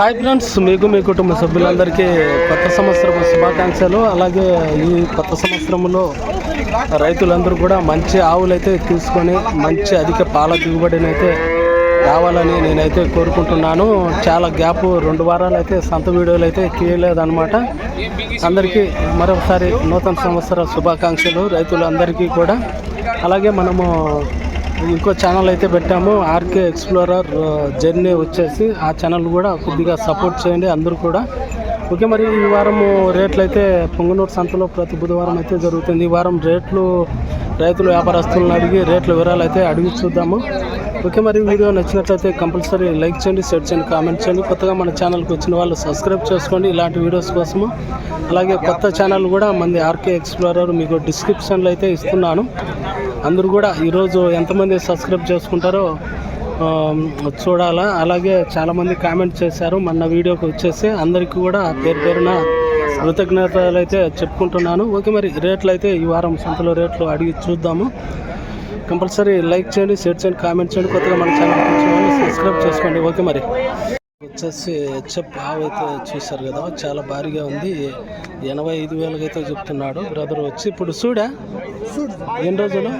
Hi friends మీకు మీ కుటుంబ సభ్యులందరికీ కొత్త సంవత్సరం శుభాకాంక్షలు. అలాగే ఈ కొత్త సంవత్సరంలో రైతులందరూ కూడా మంచి ఆవులు అయితే తీసుకొని మంచి అధిక పాల దిగుబడిని అయితే రావాలని నేనైతే కోరుకుంటున్నాను. చాలా గ్యాప్ రెండు వారాలు అయితే సొంత వీడియోలు అయితే తీయలేదన్నమాట. అందరికీ మరొకసారి నూతన సంవత్సర శుభాకాంక్షలు రైతులందరికీ కూడా. అలాగే మనము ఇంకో ఛానల్ అయితే పెట్టాము ఆర్కే ఎక్స్ప్లోరర్ జర్నీ వచ్చేసి ఆ ఛానల్ కూడా కొద్దిగా సపోర్ట్ చేయండి అందరూ కూడా. ఓకే మరి ఈ వారము రేట్లు అయితే పొంగనూరు సంతలో ప్రతి బుధవారం అయితే జరుగుతుంది. ఈ వారం రేట్లు రైతులు వ్యాపారస్తులను అడిగి రేట్ల వివరాలు అయితే అడిగి చూద్దాము. ఓకే మరి వీడియో నచ్చినట్లయితే కంపల్సరీ లైక్ చేయండి షేర్ చేయండి కామెంట్ చేయండి. కొత్తగా మన ఛానల్కి వచ్చిన వాళ్ళు సబ్స్క్రైబ్ చేసుకోండి. ఇలాంటి వీడియోస్ కోసము అలాగే కొత్త ఛానల్ కూడా మంది ఆర్కే ఎక్స్ప్లోరర్ మీకు డిస్క్రిప్షన్లో అయితే ఇస్తున్నాను. అందరూ కూడా ఈరోజు ఎంతమంది సబ్స్క్రైబ్ చేసుకుంటారో చూడాలా. అలాగే చాలామంది కామెంట్ చేశారు. మన వీడియోకి వచ్చేసి అందరికీ కూడా పేరు పేరున కృతజ్ఞతలు అయితే చెప్పుకుంటున్నాను. ఓకే మరి రేట్లు అయితే ఈ వారం సంతలో రేట్లు అడిగి చూద్దాము. కంపల్సరీ లైక్ చేయండి షేర్ చేయండి కామెంట్ చేయండి. కొత్తగా మన ఛానల్ సబ్స్క్రైబ్ చేసుకోండి. ఓకే మరి. వచ్చేసి హెచ్ఎఫ్ ఆవు అయితే చూశారు కదా చాలా భారీగా ఉంది. ఎనభై ఐదు వేలకి అయితే చెప్తున్నాడు బ్రదర్ వచ్చి. ఇప్పుడు చూడా ఎన్ని రోజులు?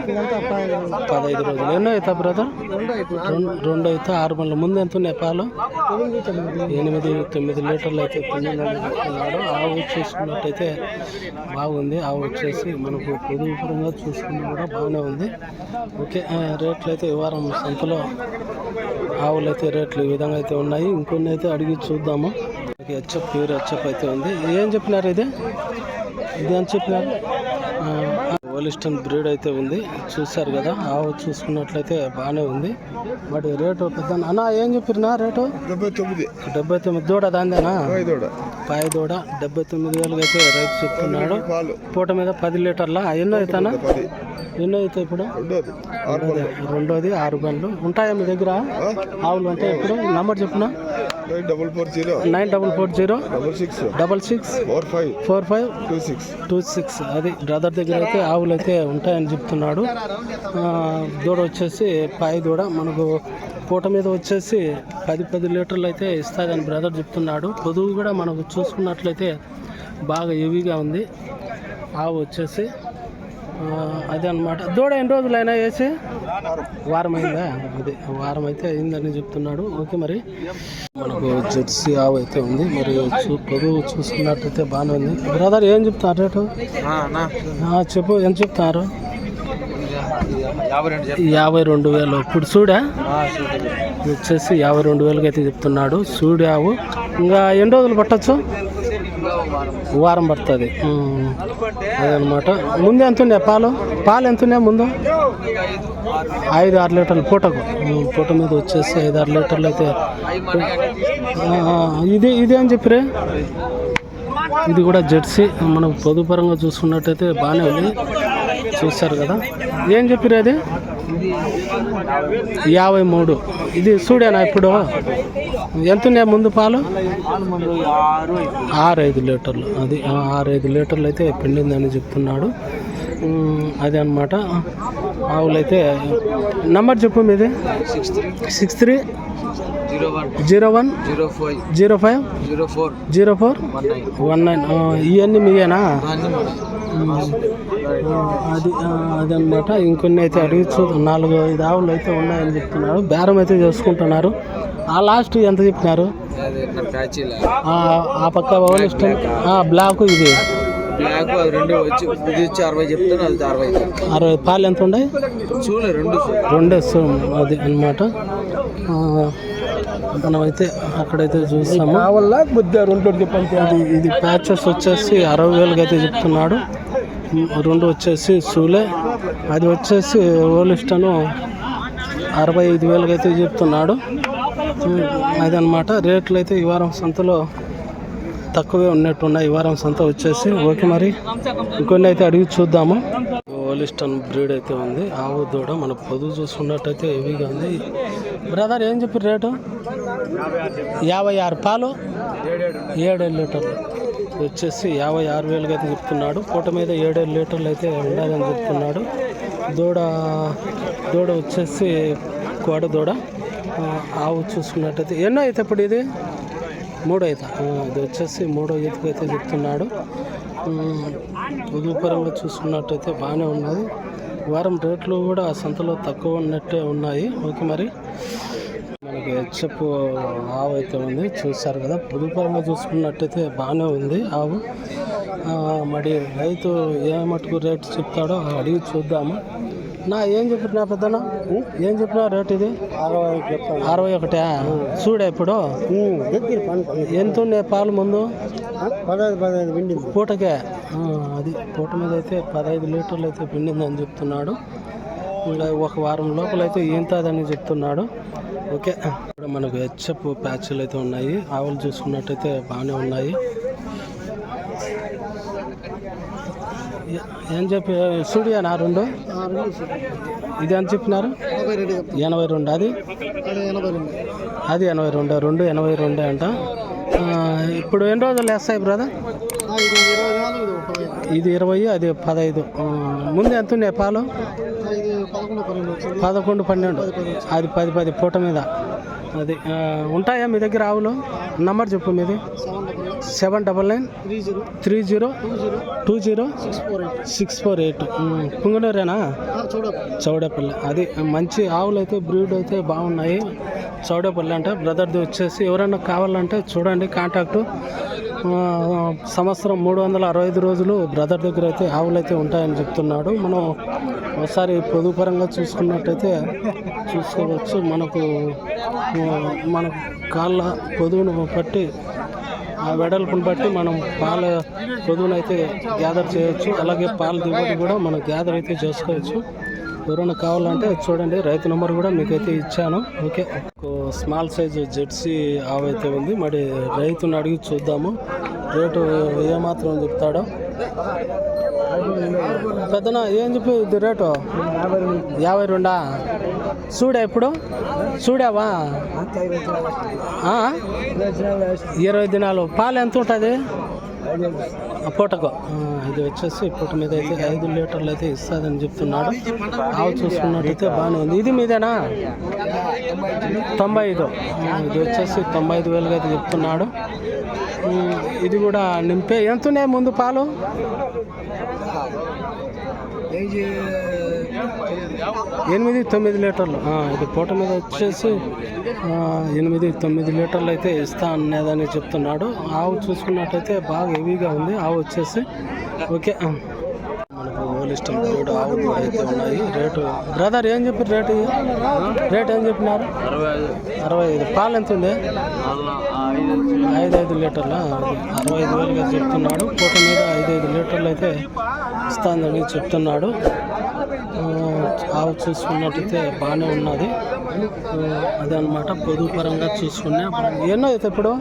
పదహైదు రోజులు. ఎన్నో అవుతా బ్రదర్? రెండు రెండు అయితే ఆరు మళ్ళీ. ముందు ఎంత ఉన్నాయి పాలు? ఎనిమిది తొమ్మిది లీటర్లు అయితే తొమ్మిది చెప్తున్నాడు ఆవు చూసుకున్నట్టయితే బాగుంది. ఆవు వచ్చేసి మనకు పొదుపురంగా చూసుకున్నా కూడా బాగానే ఉంది. ఓకే రేట్లు అయితే ఈ వారం సంతలో ఆవులు అయితే రేట్లు ఈ విధంగా అయితే ఉన్నాయి. ఇంకొన్ని అయితే అడిగి చూద్దాము. హెచ్ఎఫ్ ప్యూర్ హెచ్ఎఫ్ అయితే ఉంది. ఏం చెప్పినారు ఇది? ఇది అని చెప్పినారు? ఓలిస్టన్ బ్రీడ్ అయితే ఉంది. చూశారు కదా ఆవు చూసుకున్నట్లయితే బాగానే ఉంది. బట్ రేటు పెద్ద అన్న ఏం చెప్పినా రేటు? డెబ్బై తొమ్మిది. డెబ్బై తొమ్మిది దూడ దాందేనా? పాయ దూడ. డెబ్బై తొమ్మిది వేలకు అయితే రైతు చెప్తున్నాడు. పూట మీద పది లీటర్ల? ఎన్నో అవుతానా ఎన్నో అవుతాయి ఇప్పుడు? రెండోది. ఆరు బండ్లు. ఉంటాయా మీ దగ్గర? ఆవులు అంటే ఇప్పుడు నంబర్ చెప్పిన? Nine double four zero. Nine double four zero. Double six. Double six. Four five. Four five. Two six. Two six. అది బ్రదర్ దగ్గర అయితే ఆవులు అయితే ఉంటాయని చెప్తున్నాడు. దూడ వచ్చేసి పాయి దూడ. మనకు పూట మీద వచ్చేసి పది పది లీటర్లు అయితే ఇస్తాదని బ్రదర్ చెప్తున్నాడు. పొదువు కూడా మనకు చూసుకున్నట్లయితే బాగా హెవీగా ఉంది. ఆవు వచ్చేసి అదే అనమాట దూడ ఎన్ని రోజులైనా వేసి వారం అయిందా అదే వారం అయితే అయిందని చెప్తున్నాడు. ఓకే మరి. మనకు జెర్సీ ఆవు అయితే ఉంది. మరి పొదువు చూసుకున్నట్టయితే బాగానే ఉంది. బ్రదర్ ఏం చెప్తున్నారు రేటు? చెప్పు ఎంత చెప్తున్నారు యాభై రెండు వేలు. ఇప్పుడు చూడా? వచ్చేసి యాభై రెండు వేలకి అయితే చెప్తున్నాడు. చూడు ఆవు. ఇంకా ఎన్ని రోజులు పట్టచ్చు? వారం. పడుతుంది. అదనమాట. ముందు ఎంత ఉన్నాయి పాలు? పాలు ఎంత ఉన్నాయి ముందు? ఐదు ఆరు లీటర్లు పూటకు. పూట మీద వచ్చేసి ఐదు ఆరు లీటర్లు అయితే. ఇది ఇదేం అని చెప్పిరే? ఇది కూడా జెర్సీ. మనం పొదుపరంగా చూసుకున్నట్టయితే బాగానే ఉంది. చూస్తారు కదా. ఏం చెప్పారు అది? యాభై మూడు. ఇది చూడేనా ఇప్పుడు? ఎంత ఉన్నాయి ముందు పాలు? ఆరు ఐదు లీటర్లు. అది ఆ, ఆరు ఐదు లీటర్లు అయితే పిండిందని చెప్తున్నాడు. అదే అనమాట ఆవులు అయితే నంబర్ చెప్పు మీది. Six three. Zero one. Zero five. Zero five. Zero four. Zero four. One nine. One nine. ఇవన్నీ మీయేనా. అది అదనమాట ఇంకొన్ని అయితే అడిగి నాలుగు ఐదు ఆవులు అయితే ఉన్నాయని చెప్తున్నారు. బేరం అయితే చేసుకుంటున్నారు. ఆ లాస్ట్ ఎంత ప్యాచీల. ఆ, పక్క ఇష్టం? బ్లాక్ ఇది. బ్లాక్ అది రెండు వచ్చి ఇది వచ్చి అరవై చెప్తాను అది అరవై అరవై పాలు ఎంత ఉన్నాయి చూడలే రెండు రెండే సో అది అనమాట మనమైతే అక్కడైతే చూస్తాము వల్ల రెండు చెప్పండి. ఇది ఇది ప్యాచెస్ వచ్చేసి అరవై వేలకి అయితే చెప్తున్నాడు. రెండు వచ్చేసి సూలే అది వచ్చేసి ఓలిస్టను అరవై ఐదు వేలకి అయితే చెప్తున్నాడు. అదనమాట రేట్లు అయితే ఈ వారం సంతలో తక్కువే ఉన్నట్టున్నాయి ఈ వారం సంత వచ్చేసి. ఓకే మరి. ఇంకొన్ని అయితే అడిగి చూద్దాము. ఓలిస్టన్ బ్రీడ్ అయితే ఉంది. ఆవు దూడ మన పొదువు చూసుకున్నట్టయితే హెవీగా ఉంది. బ్రదర్ ఏం చెప్పి రేటు? యాభై ఆరు పాలు. ఏడేడు లీటర్లు. వచ్చేసి యాభై ఆరు వేలుగా అయితే చెప్తున్నాడు. పూట మీద ఏడేడు లీటర్లు అయితే ఉండాలని చెప్తున్నాడు. దూడ దూడ వచ్చేసి కోడ దూడ. ఆవు చూసుకున్నట్టయితే ఎన్నో అయితే ఇప్పుడు ఇది? మూడో ఈత ఇది వచ్చేసి మూడో ఈతకి అయితే చెప్తున్నాడు. ఉమ్, చూసుకున్నట్టయితే బాగానే ఉన్నది. వారం రేట్లు కూడా సంతలో తక్కువ ఉన్నట్టే ఉన్నాయి. ఓకే మరి. మనకి హెచ్ఎఫ్ ఆవు అయితే ఉంది. చూశారు కదా పొదుపరంగా చూసుకున్నట్టయితే బాగానే ఉంది ఆవు. ఆ, మరి రైతు ఏ మటుకు రేటు చెప్తాడో అడిగి చూద్దాము. నా ఏం చెప్పినా పెద్దనా? ఏం చెప్పినా రేట్ ఇది? అరవై అరవై ఒకటా చూడే ఇప్పుడు. ఎంత ఉన్నాయి పాలు ముందు? పదహైదు పదహైదు పిండింది. పూటకే? అది పూట మీద అయితే పదహైదు లీటర్లు అయితే పిండిందని చెప్తున్నాడు. ఇంకా ఒక వారం లోపల అయితే ఈంతదని చెప్తున్నాడు. ఓకే. ఇక్కడ మనకు హెచ్ఎఫ్ ప్యాచ్లు అయితే ఉన్నాయి. ఆవులు చూసుకున్నట్టయితే బాగానే ఉన్నాయి. ఏ- చెప్పి స్టూడియోనా రెండు? ఇది ఎంత చెప్పినారు? ఎనభై రెండు అది? అది ఎనభై రెండు. రెండు ఎనభై రెండే అంట. ఇప్పుడు ఎన్ని రోజులు వేస్తాయి బ్రదర్? ఇది ఇరవై అది పదహైదు. ముందు ఎంత ఉన్నాయి పాలు? పదకొండు పన్నెండు అది పది పది పూట మీద. అది ఉంటాయా మీ దగ్గర ఆవులు? నంబర్ చెప్పు మీది. Seven double nine three zero three zero two zero six four eight. Six four eight. పుంగనూరేనా? Chowdepalli. అది మంచి ఆవులు అయితే బ్రీడ్ అయితే బాగున్నాయి. చౌడేపల్లి అంటే. బ్రదర్ది వచ్చేసి ఎవరైనా కావాలంటే చూడండి కాంటాక్ట్. సంవత్సరం మూడు వందల అరవై ఐదు రోజులు బ్రదర్ దగ్గర అయితే ఆవులు అయితే ఉంటాయని చెప్తున్నాడు. మనం ఒకసారి పొదుపరంగా చూసుకున్నట్టయితే చూసుకోవచ్చు. మనకు మన కాళ్ళ పొదువును బట్టి ఆ వెడల్పుని బట్టి మనం పాల పొదువును అయితే గ్యాదర్ చేయొచ్చు. అలాగే పాల దిగుబడి కూడా మనం గ్యాదర్ అయితే చేసుకోవచ్చు. ఎవరైనా కావాలంటే చూడండి రైతు నెంబర్ కూడా మీకైతే ఇచ్చాను. ఓకే. ఒక స్మాల్ సైజు జెర్సీ ఆవు అయితే ఉంది. మరి రైతుని అడిగి చూద్దాము. రేటు ఏమాత్రం చెప్తాడో. పెద్దన ఏం చెప్పి ఇది రేటు? యాభై రెండా? చూడా ఇప్పుడు చూడావా ఆ? ఇరవై దినాలు. పాలు ఎంత ఉంటుంది? పూటకు. ఇది వచ్చేసి పూట మీద అయితే ఐదు లీటర్లు అయితే ఇస్తుందని చెప్తున్నాడు. ఆవు చూసుకున్నట్టయితే బాగానే ఉంది. ఇది మీదేనా? తొంభై ఐదు. ఇది వచ్చేసి తొంభై ఐదు వేలుగా అయితే చెప్తున్నాడు. ఇది కూడా నింపే. ఎంత ఉన్నాయి ముందు పాలు? ఎనిమిది తొమ్మిది లీటర్లు. ఇది పూట మీద వచ్చేసి ఎనిమిది తొమ్మిది లీటర్లు అయితే ఇస్తా అనేదని చెప్తున్నాడు. ఆవు చూసుకున్నట్టయితే బాగా హెవీగా ఉంది. ఆవు వచ్చేసి ఓకే ఆ. మనకు హోలిస్టన్ బ్రీడ్ ఆవులు అయితే ఉన్నాయి. రేటు బ్రదర్ ఏం చెప్పారు రేటు రేట్ ఏం చెప్పినారు? అరవై ఐదు. పాలు ఎంత ఉంది? ఐదు ఐదు లీటర్ల? అరవై ఐదు వేలుగా చెప్తున్నాడు. పూట మీద ఐదు ఐదు లీటర్లు అయితే ఇస్తానని చెప్తున్నాడు. ఆవు చూసుకున్నట్టయితే బాగానే ఉన్నది. అదే అనమాట పొదుపు పరంగా చూసుకున్నా. ఎన్నో అయితే ఇప్పుడు?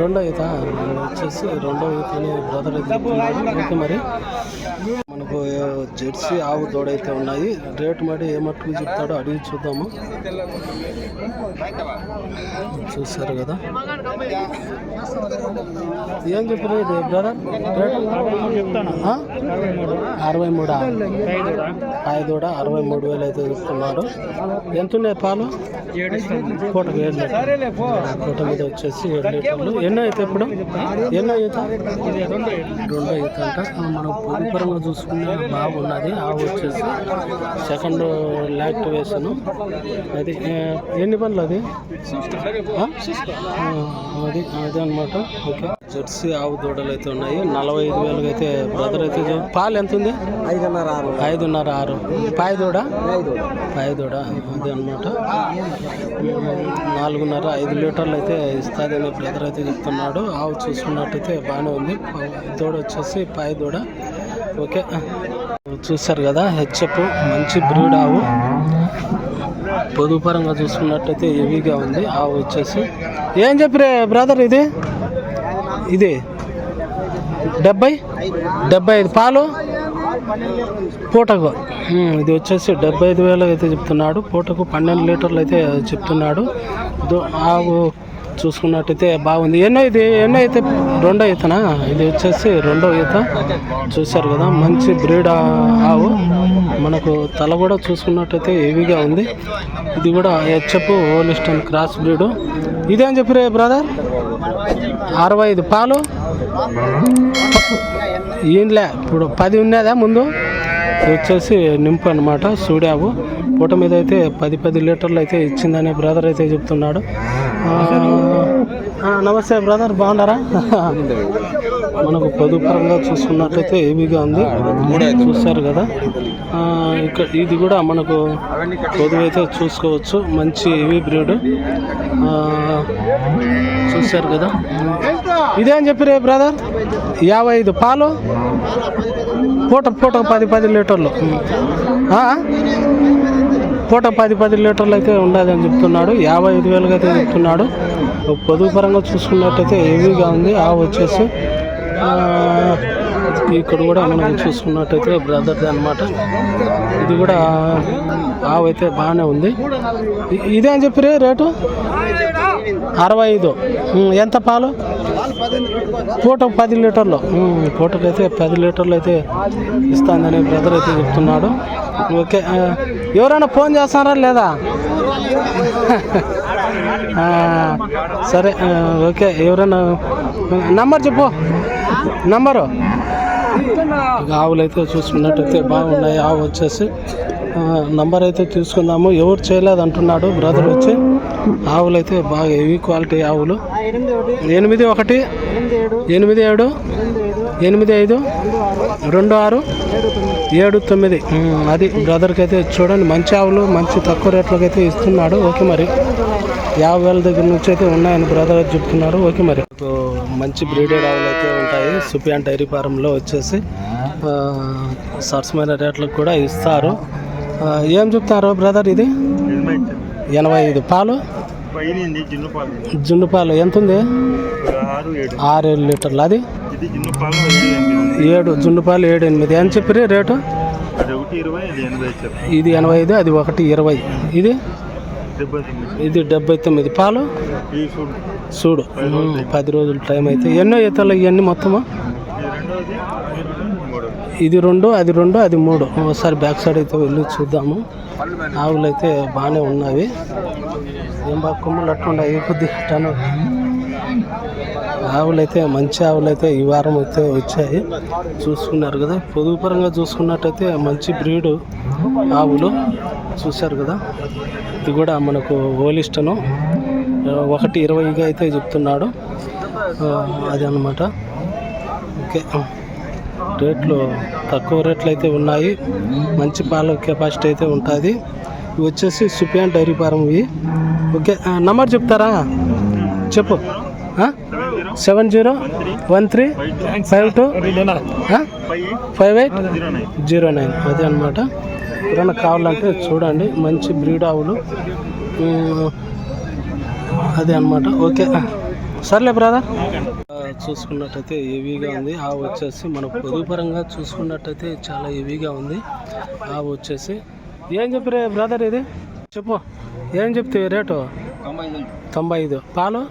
రెండో ఈత. వచ్చేసి రెండో ఈత అని బ్రదర్ అయితే ఓకే మరి. మనకు జెర్సీ ఆవు దూడ అయితే ఉన్నాయి. రేటు మరి ఏ మట్టుకు చెప్తాడో అడిగి చూద్దాము. చూసారు కదా. ఏం చెప్పారు బ్రదర్? రేటు? అరవై మూడా. ఐదు అరవై మూడు వేలు అయితే చెప్తున్నాడు ఎంత ఉన్నాయి పాలు? పూట మీద వచ్చేసి ఎన్నో అయితే ఇప్పుడు ఎన్నో ఈత రెండో ఈత అంట మనం పొలిపరంగా చూసుకునే బాగున్నది ఆవు వచ్చేసి సెకండ్ యాక్టివేషన్ అది ఎన్ని పనులు అది అది అదే అనమాట ఓకే జెర్సీ ఆవు దూడలు అయితే ఉన్నాయి నలభై ఐదు వేలుగా అయితే బ్రదర్ అయితే పాలు ఎంత ఉంది ఐదున్నర ఆరు. ఐదున్నర ఆరు. పాయి దూడ ఐదు పాయి దూడ అదే అనమాట నాలుగున్నర ఐదు లీటర్లు అయితే ఇస్తుందని బ్రదర్ అయితే చెప్తున్నాడు. ఆవు చూసుకున్నట్టయితే బాగానే ఉంది. దూడ వచ్చేసి పాయ దూడ. ఓకే. చూశారు కదా హెచ్ఎఫ్ మంచి బ్రీడ్ ఆవు. పొదుపరంగా చూసుకున్నట్టయితే హెవీగా ఉంది. ఆవు వచ్చేసి ఏం చెప్పరే బ్రదర్ ఇది? ఇది డెబ్బై? డెబ్బై ఐదు. పాలు? పూటకు. ఇది వచ్చేసి డెబ్బై ఐదు వేలు అయితే చెప్తున్నాడు. పూటకు పన్నెండు లీటర్లు అయితే చెప్తున్నాడు. ఆవు చూసుకున్నట్టయితే బాగుంది. ఎన్నో ఇది ఎన్నో అయితే రెండో ఈతనా ఇది వచ్చేసి రెండో ఈత. చూశారు కదా మంచి బ్రీడ్ ఆవు. మనకు తల కూడా చూసుకున్నట్టయితే హెవీగా ఉంది. ఇది కూడా హెచ్ఎఫ్ ఓలిస్టన్ క్రాస్ బ్రీడ్. ఇదేం చెప్పిరే బ్రదర్? అరవై ఐదు పాలు. ఏంలే ఇప్పుడు పది ఉన్నదా ముందు? వచ్చేసి నింపు అనమాట సూడావు పూట మీద అయితే పది పది లీటర్లు అయితే ఇచ్చిందని బ్రదర్ అయితే చెప్తున్నాడు. నమస్తే బ్రదర్ బాగున్నారా? మనకు పొదుపరంగా చూసుకున్నట్లయితే హెవీగా ఉంది? చూస్తారు కదా. ఇక్కడ ఇది కూడా మనకు పొదువు అయితే చూసుకోవచ్చు. మంచి హెవీ బ్రీడ్. చూశారు కదా. ఇదేం చెప్పిరే బ్రదర్? యాభై ఐదు పాలు. పూట పూట పది పది లీటర్లు. పూట పది పది లీటర్లు అయితే ఉండదు అని చెప్తున్నాడు. యాభై ఐదు వేలకు అయితే చెప్తున్నాడు. పొదుపు పరంగా చూసుకున్నట్టయితే హెవీగా ఉంది. ఆవు వచ్చేసి ఇక్కడ కూడా మనం చూసుకున్నట్టయితే బ్రదర్ది అనమాట ఇది కూడా ఆవు అయితే బాగానే ఉంది. ఇదే అని చెప్పిరే రేటు? అరవై ఐదు. ఎంత పాలు? పూట పది లీటర్లు. పూటకైతే పది లీటర్లు అయితే ఇస్తానని బ్రదర్ అయితే చెప్తున్నాడు. ఓకే ఎవరైనా ఫోన్ చేస్తారా లేదా? సరే ఓకే ఎవరైనా నంబర్ చెప్పు. నంబరు? ఆవులు అయితే చూసుకున్నట్టయితే బాగున్నాయి. ఆవు వచ్చేసి నంబర్ అయితే తీసుకుందాము. ఎవరు చేయలేదు అంటున్నాడు బ్రదర్ వచ్చి. ఆవులు అయితే బాగా హెవీ క్వాలిటీ ఆవులు. ఎనిమిది ఒకటి ఎనిమిది ఏడు ఎనిమిది ఐదు రెండు ఆరు ఏడు తొమ్మిది. అది బ్రదర్కి అయితే చూడండి. మంచి ఆవులు మంచి తక్కువ రేట్లకి అయితే ఇస్తున్నాడు. ఓకే మరి. యాభై వేల దగ్గర నుంచి అయితే ఉన్నాయని బ్రదర్ చెప్తున్నారు. ఓకే మరి. మంచి బ్రీడెడ్ ఆవులు అయితే ఉంటాయి. సుపియాన్ డైరీ ఫారంలో వచ్చేసి సరసమైన రేట్లకు కూడా ఇస్తారు. ఏం చెప్తారు బ్రదర్ ఇది? ఎనభై ఐదు. పాలు? జిన్ను పాలు. జున్ను పాలు. ఎంత ఉంది? ఆరు ఏడు. ఆరు ఏడు లీటర్లు. అది? ఏడు ఎనిమిది ఏడు జున్ను పాలు ఏడు ఎనిమిది. ఎంత చెప్పిరి రేటు? చెప్పి. ఇది ఎనభై ఐదు అది ఒకటి ఇరవై. ఇది? ఇది డెబ్బై తొమ్మిది. పాలు? చూడు పది రోజులు టైం అయితే. ఎన్నో ఈతలు ఇవన్నీ మొత్తము? ఇది రెండు, అది రెండు అది మూడు. ఒకసారి బ్యాక్ సైడ్ అయితే వెళ్ళి చూద్దాము. ఆవులు అయితే బాగానే ఉన్నవి ఏం బాగా కొమ్ములు అట్లున్నాయి కొద్ది టను. ఆవులు అయితే మంచి ఆవులు అయితే ఈ వారం అయితే వచ్చాయి. చూసుకున్నారు కదా పొదుపరంగా చూసుకున్నట్టయితే మంచి బ్రీడు ఆవులు చూశారు కదా. ఇది కూడా మనకు ఓలిస్టను ఒకటి ఇరవైగా అయితే చెప్తున్నాడు. అది అన్నమాట ఓకే. రేట్లు తక్కువ రేట్లు అయితే ఉన్నాయి. మంచి పాల కెపాసిటీ అయితే ఉంటుంది. ఇవి వచ్చేసి సుపియాన్ డైరీ ఫారం ఇవి. ఓకే నెంబర్ నంబర్ చెప్తారా? చెప్పు. Seven zero one three five two five eight zero nine అదే అనమాట ఎవరైనా కావాలంటే చూడండి మంచి బ్రీడ్ ఆవులు. అదే అనమాట ఓకే సర్లే బ్రదర్. చూసుకున్నట్టయితే హెవీగా ఉంది. ఆవు వచ్చేసి మన పొదుపరంగా చూసుకున్నట్టయితే చాలా హెవీగా ఉంది. ఆవు వచ్చేసి ఏం చెప్పిరే బ్రదర్ ఇది? చెప్పు. ఏం చెప్తే రేటు? తొంభై ఐదు. పాలు?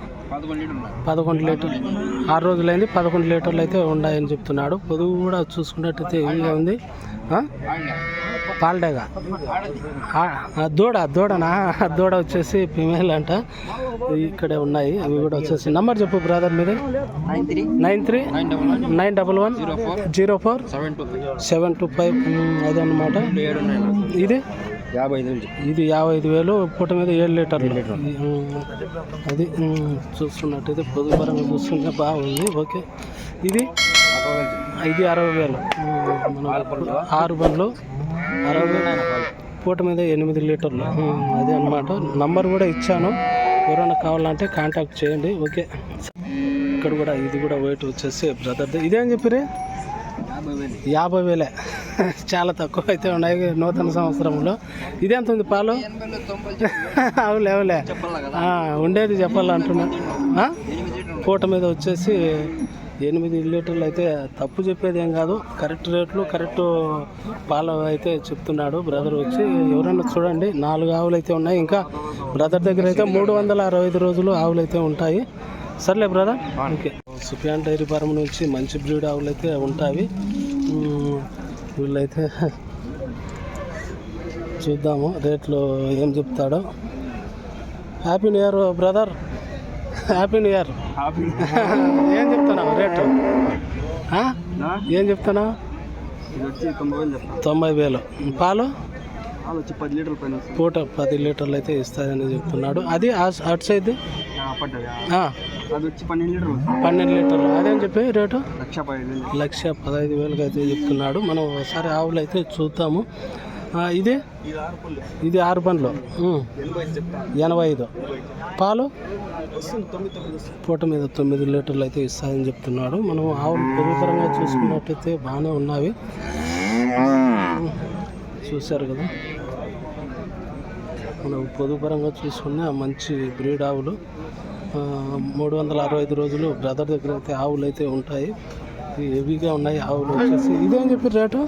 పదకొండు లీటర్లు ఆరు రోజులైంది పదకొండు లీటర్లు అయితే ఉన్నాయని చెప్తున్నాడు. పొదుగు కూడా చూసుకున్నట్టయితే హెవీగా ఉంది? పాల్డేగా దూడ దూడనా? దూడ వచ్చేసి ఫిమేల్ అంట. ఇక్కడే ఉన్నాయి అవి కూడా వచ్చేసి. నంబర్ చెప్పు బ్రదర్ మీది. Nine three. Nine double one. Zero four. Seven two five. అదే అనమాట ఇది? యాభై ఐదు నుంచి. ఇది యాభై ఐదు వేలు పూట మీద ఏడు లీటర్లు. అది చూస్తున్నట్టయితే పొదుగు పరంగా చూస్తుంటే బాగుంది. ఓకే. ఇది ఇది అరవై వేలు. ఆరు బండ్లు. అరవై పూట మీద ఎనిమిది లీటర్లు. అదే అనమాట నంబర్ కూడా ఇచ్చాను. ఎవరైనా కావాలంటే కాంటాక్ట్ చేయండి. ఓకే. ఇక్కడ కూడా ఇది కూడా వెయిట్ వచ్చేసి బ్రదర్ది ఇదేం చెప్పిరే యాభై వేలే. చాలా తక్కువ అయితే ఉన్నాయి నూతన సంవత్సరంలో. ఇదెంత ఉంది పాలు? అవులే అవులే ఉండేది చెప్పాలంటున్నా? పూట మీద వచ్చేసి ఎనిమిది లీటర్లు అయితే తప్పు చెప్పేది ఏం కాదు. కరెక్ట్ రేట్లు కరెక్ట్ పాలు అయితే చెప్తున్నాడు బ్రదర్ వచ్చి. ఎవరైనా చూడండి నాలుగు ఆవులు అయితే ఉన్నాయి. ఇంకా బ్రదర్ దగ్గర అయితే మూడు వందల అరవై ఐదు రోజులు ఆవులు అయితే ఉంటాయి. సర్లే brother. Okay. Sufiyan dairy farm నుంచి మంచి బ్రీడ్ ఆవులు అయితే ఉంటాయి. వీళ్ళైతే చూద్దాము రేట్లు ఏం చెప్తాడో. Happy new year brother happy new year ఏం చెప్తున్నావు రేటు? ఏం చెప్తున్నావు? తొంభై వేలు. పాలు? వచ్చి పది లీటర్ల పైన వస్తుంది. పూట పది లీటర్లు అయితే ఇస్తాయని చెప్తున్నాడు. అది అటు సైడ్? పడ్డది ఆ, అది వచ్చి పన్నెండు లీటర్లు వస్తుంది. పన్నెండు లీటర్లు. అదేం చెప్పి రేటు? లక్ష పదిహేను వేలు. లక్ష పదహైదు వేలకు అయితే చెప్తున్నాడు. మనం ఒకసారి ఆవులు అయితే చూద్దాము. ఇది? ఇది ఆరు పండ్లు. ఎనభై ఐదు పాలు? పూట మీద తొమ్మిది లీటర్లు అయితే ఇస్తాయని చెప్తున్నాడు. మనం ఆవులు పెరుగుపరంగా చూసుకున్నట్టయితే బాగానే ఉన్నవి. చూశారు కదా? మనం పొదుపరంగా చూసుకున్న మంచి బ్రీడ్ ఆవులు. మూడు వందల అరవై ఐదు రోజులు బ్రదర్ దగ్గర అయితే ఆవులు అయితే ఉంటాయి హెవీగా ఉన్నాయి ఆవులు వచ్చేసి. ఇదేం చెప్పి రేటు?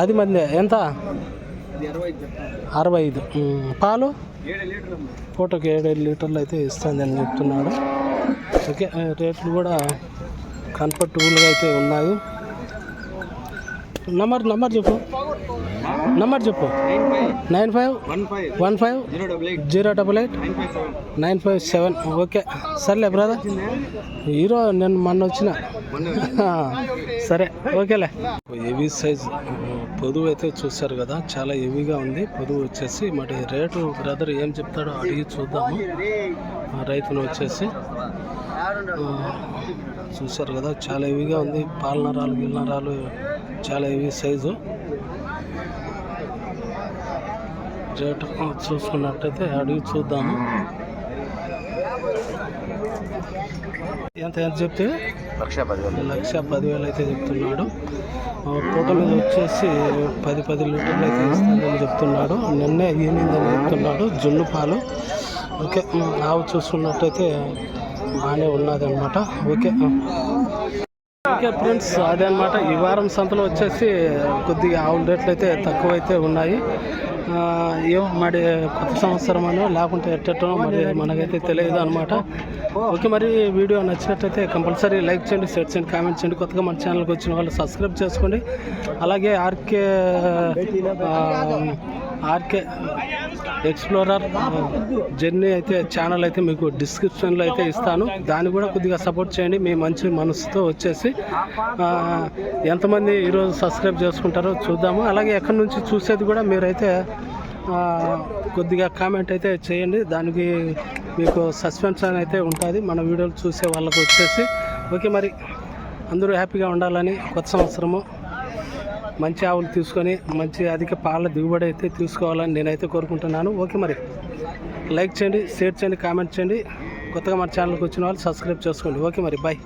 అది మందే. ఎంత? అరవై ఐదు ఐదు. పాలు? పూటకి ఏడేడు లీటర్లు అయితే ఇస్తుందని చెప్తున్నాడు. ఓకే రేట్లు కూడా కంఫర్టబుల్గా అయితే ఉన్నాయి. నంబర్ నంబర్ చెప్పు. నంబర్ చెప్పు. Nine five. One five. Zero double eight. Nine five seven. Okay. సర్లే బ్రదర్. హీరో నేను మొన్న వచ్చిన. సరే. ఓకేలే. హెవీ సైజ్ పొదువు అయితే చూశారు కదా. చాలా హెవీగా ఉంది. పొదువు వచ్చేసి మరి రేటు బ్రదర్ ఏం చెప్తాడో అడిగి చూద్దాము. రైతును వచ్చేసి. ఆ, చూశారు కదా. చాలా హెవీగా ఉంది. పాల నరాలు గిల్ నరాలు చాలా హెవీ సైజు. రేటు చూసుకున్నట్టయితే అడిగి చూద్దాము. ఎంత ఎంత చెప్తే? లక్ష పదివేలు. లక్ష పదివేలు అయితే చెప్తున్నాడు. పూట మీద వచ్చేసి పది పది లీటర్లు అయితే ఇస్తానని చెప్తున్నాడు. నిన్నే ఈనిందని చెప్తున్నాడు. జున్ను పాలు. ఓకే ఆవు చూసుకున్నట్టయితే బాగానే ఉన్నది అనమాట ఓకే. ఓకే ఫ్రెండ్స్ అదే అనమాట ఈ వారం సంతలో వచ్చేసి కొద్దిగా ఆవుల రేట్లు అయితే తక్కువ అయితే ఉన్నాయి. ఏం ఏమో మరి కొత్త సంవత్సరం అని లేకుంటే ఎట్టటో మరి మనకైతే తెలియదు అనమాట ఓకే మరి వీడియో నచ్చినట్టయితే కంపల్సరీ లైక్ చేయండి షేర్ చేయండి కామెంట్ చేయండి. కొత్తగా మన ఛానల్కి వచ్చిన వాళ్ళు సబ్స్క్రైబ్ చేసుకోండి. అలాగే R K R K explorer journey అయితే ఛానల్ అయితే మీకు డిస్క్రిప్షన్లో అయితే ఇస్తాను. దాన్ని కూడా కొద్దిగా సపోర్ట్ చేయండి. మీ మంచి మనసుతో వచ్చేసి ఎంతమంది ఈరోజు సబ్స్క్రైబ్ చేసుకుంటారో చూద్దాము. అలాగే ఎక్కడి నుంచి చూసేది కూడా మీరైతే కొద్దిగా కామెంట్ అయితే చేయండి. దానికి మీకు సస్పెన్షన్ అయితే ఉంటుంది. మన వీడియోలు చూసే వాళ్ళకు వచ్చేసి ఓకే మరి అందరూ హ్యాపీగా ఉండాలని కొత్త సంవత్సరము మంచి ఆవులు తీసుకొని మంచి అధిక పాల దిగుబడి అయితే తీసుకోవాలని నేనైతే కోరుకుంటున్నాను. ఓకే మరి. లైక్ చేయండి షేర్ చేయండి కామెంట్ చేయండి. కొత్తగా మన ఛానల్కి వచ్చిన వాళ్ళు సబ్స్క్రైబ్ చేసుకోండి. ఓకే మరి బాయ్.